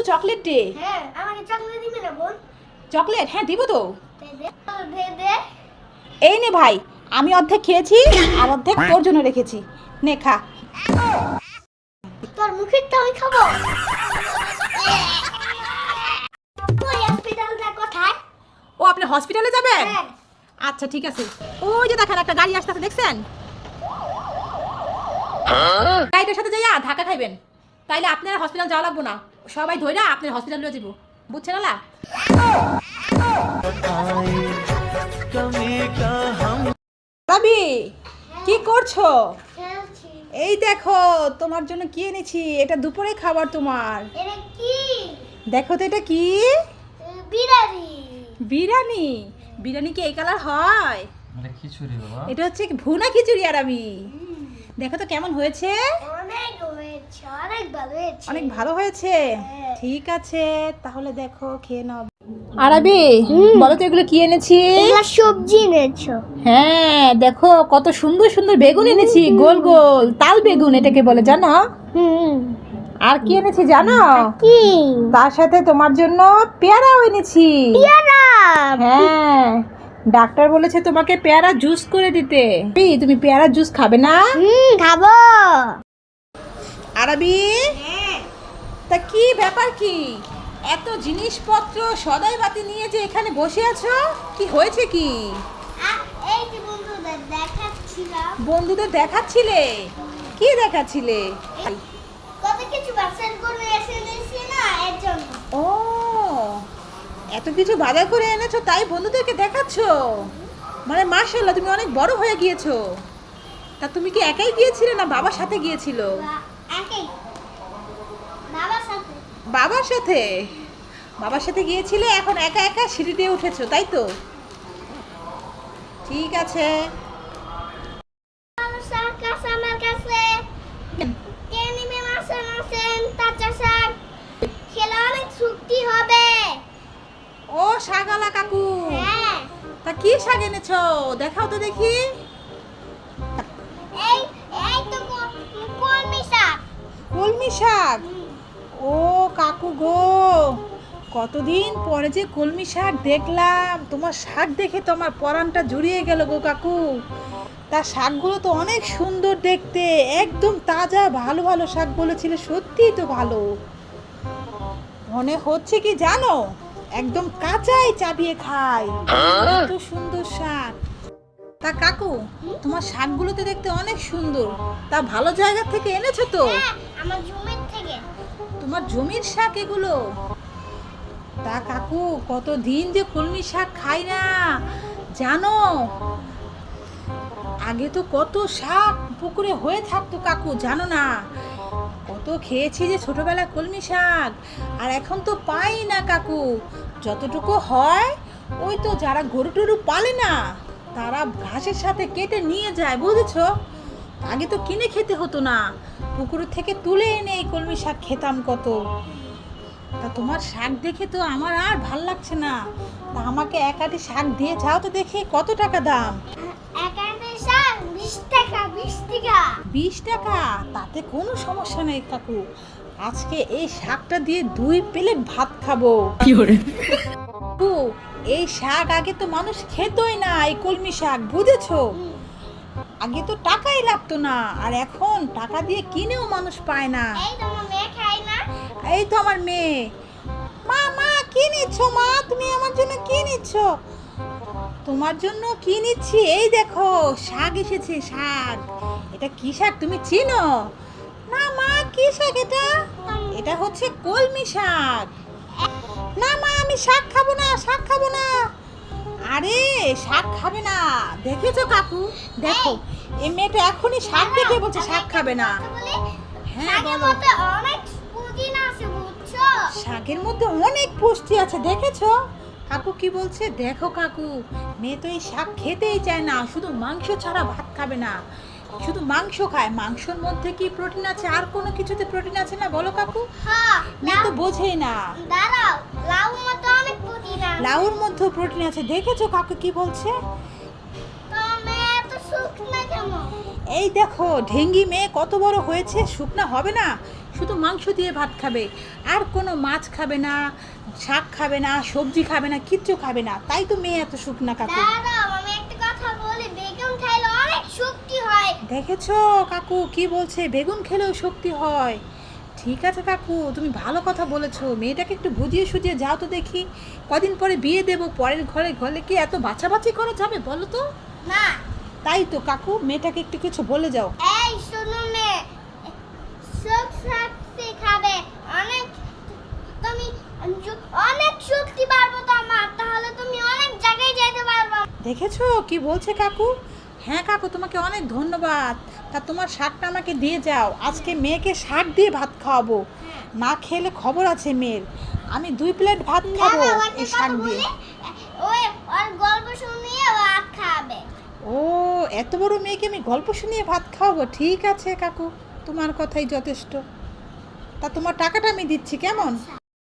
তো chocolate day হ্যাঁ আমাকে চকলেট দিবি না বোন? চকলেট? হ্যাঁ দিব তো। এই নে ভাই আমি অর্ধেক খেয়েছি আর অর্ধেক তোর জন্য রেখেছি। নে খা। তোর মুখের তো আমি খাব। ও আপনি হসপিটালে যাবেন? হ্যাঁ। আচ্ছা ঠিক আছে। ওই যে দেখেন একটা গাড়ি আসতেছে দেখছেন? গাড়িটার সাথে যাইয়া ঢাকা খাইবেন। তাইলে আপনার হসপিটাল যাওয়া লাগবো না। সবাই ধইরা আপনার হসপিটাল লয়ে যাব। বুঝছেন না রবি কি করছ? এই দেখো তোমার জন্য কি এনেছি? এটা দুপুরে খাবার তোমার। দেখো তো এটা কি? বিরিয়ানি। বিরিয়ানি? বিরিয়ানি কি এই কালার হয়? এটা এটা হচ্ছে ভুনা খিচুড়ি আর আমি। দেখো তো কেমন হয়েছে? অনেক হয়েছে অনেক ভালো হয়েছে। অনেক ভালো হয়েছে? হ্যাঁ। ঠিক আছে তাহলে দেখো খেয়ে নাও। আরাবি বলো তো এগুলো কি এনেছি? সবজি এনেছো। হ্যাঁ দেখো কত সুন্দর সুন্দর বেগুন এনেছি গোল গোল তাল বেগুন এটাকে বলে জানো? আর কি এনেছি জানো? কি? তার সাথে তোমার জন্য পেয়ারাও এনেছি। পেয়ারা? হ্যাঁ। ডাক্তার বলেছে তোমাকে পেয়ারা জুস করে দিতে। তুমি পেয়ারা জুস খাবে না? হুম খাব। আরবি? তা কি ব্যাপার কি? এত জিনিসপত্র সদাই বাতি নিয়ে যে এখানে বসে আছো? কি হয়েছে কি? বন্ধুদের দেখাচ্ছিলে? কি দেখাচ্ছিলে? কত কিছু বাচ্চার করে এসে নিয়েছি না এর জন্য। এত কিছু বাজার করে এনেছো তাই বন্ধুদেরকে দেখাচ্ছ? মানে মার্শাল্লাহ তুমি অনেক বড় হয়ে গিয়েছো। তা তুমি কি একাই গিয়েছিলে না বাবার সাথে গিয়েছিল? বাবার সাথে? বাবার সাথে গিয়েছিলে এখন একা একা সিঁড়ি দিয়ে উঠেছো তাই তো? ঠিক আছে আমার শাক আছে আমার কাছে কে নিবে মাসে মাসে তাজা শাক খেলে অনেক শক্তি হবে ও শাগালা কাকু হ্যাঁ তা কি শাক এনেছো? দেখাও তো দেখি। এই এই তো কলমি শাক। কলমি শাক? ও কাকু গো কতদিন পরে যে কলমি শাক দেখলাম। তোমার শাক দেখে তো আমার পরানটা জুড়িয়ে গেল গো কাকু। তার শাকগুলো তো অনেক সুন্দর দেখতে একদম তাজা ভালো ভালো শাক বলেছিলে। সত্যিই তো ভালো। মনে হচ্ছে কি জানো? একদম কাঁচাই চাবিয়ে খাই। এত সুন্দর শাক। তা কাকু তোমার শাকগুলোতে দেখতে অনেক সুন্দর। তা ভালো জায়গা থেকে এনেছো তো? হ্যাঁ আমার জমির থেকে। তোমার জমির শাক এগুলো? তা কাকু কতদিন যে কলমি শাক খাই না জানো? আগে তো কত শাক পুকুরে হয়ে থাকতো কাকু জানো না? কত খেয়েছি যে ছোটবেলা কলমি শাক। আর এখন তো পাই না কাকু। যতটুকু হয়, ওই তো যারা গরু টরু পালে না, তারা ঘাসের সাথে কেটে নিয়ে যায়, বুঝেছ? আগে তো কিনে খেতে হতো না। পুকুর থেকে তুলে এনে এই কলমি শাক খেতাম কত। তা তোমার শাক দেখে তো আমার আর ভালো লাগছে না। তা আমাকে একাটি শাক দিয়ে যাও তো দেখে কত টাকা দাম। টাকা বিশ টাকা। বিশ টাকা? তাতে কোনো সমস্যা নেই কাকু। আজকে এই শাকটা দিয়ে দুই প্লেট ভাত খাব। কাকু, এই শাক আগে তো মানুষ খেতই না এই কলমি শাক বুঝেছ? আগে তো টাকাই লাগতো না আর এখন টাকা দিয়ে কিনেও মানুষ পায় না। এই তো আমার মেয়ে খায় না। এই তো আমার মেয়ে। মা মা কি নিচ্ছ মা? তুমি আমার জন্য কি নিচ্ছ? তোমার জন্য কি নিচ্ছি? এই দেখো শাক এসেছে শাক। এটা কি শাক? তুমি চিনো? না মা কি শাক এটা? এটা হচ্ছে কলমি শাক। না মা আমি শাক খাব না শাক খাব না। আরে শাক খাবে না। দেখেছ কাকু? দেখো এই মেয়েটা এখনই শাক দেখে বলছে শাক খাবে না। হ্যাঁ, শাকের বলো। শাকের মধ্যে অনেক পুষ্টি আছে দেখেছ? কাকু কি বলছে? দেখো কাকু মেয়ে তো এই শাক খেতেই চায় না শুধু মাংস ছাড়া ভাত খাবে না। শুধু মাংস খায় মাংসর মধ্যে কি প্রোটিন আছে? আর কোনো কিছুতে প্রোটিন আছে না? বলো কাকু। হ্যাঁ মেয়ে তো বোঝেই না। লাউর মধ্যে প্রোটিন আছে। দেখেছ কাকু কি বলছে? এই দেখো ঢেঙ্গি মেয়ে কত বড় হয়েছে শুকনা হবে না? শুধু মাংস দিয়ে ভাত খাবে। আর কোনো মাছ খাবে না শাক খাবে না সবজি খাবে না কিচ্ছু খাবে না। তাই তো মেয়ে এত শুকনা কাকু। দাঁড়াও আমি একটা কথা বলি বেগুন খাইলে অনেক শক্তি হয়। দেখেছ কাকু কি বলছে? বেগুন খেলেও শক্তি হয়। ঠিক আছে কাকু তুমি ভালো কথা বলেছ। মেয়েটাকে একটু বুঝিয়ে সুঝিয়ে যাও তো দেখি। কদিন পরে বিয়ে দেবো পরের ঘরে ঘরে কি এত বাছাবাছি করা যাবে বলো তো? না। তাই তো কাকু মেয়েটাকে একটু কিছু বলে যাও। এই শুনুন নে সুখ শক্তি খাবে অনেক তুমি যু- অনেক শক্তি পারব তোমার তাহলে তুমি অনেক জায়গায় যেতে পারব দেখেছ? কি বলছে কাকু? হ্যাঁ কাকু তোমাকে অনেক ধন্যবাদ। তা তোমার শাকটা আমাকে দিয়ে যাও। আজকে মেয়েকে শাক দিয়ে ভাত খাওয়াবো। না খেলে খবর আছে মেয়ের। আমি দুই প্লেট ভাত খাব এই শাক দিয়ে। গল্প শুনিয়ে ভাত খাবে। ও এত বড় মেয়েকে আমি গল্প শুনিয়ে ভাত খাওয়াবো? ঠিক আছে কাকু তোমার কথাই যথেষ্ট। তা তোমার টাকাটা আমি দিচ্ছি কেমন?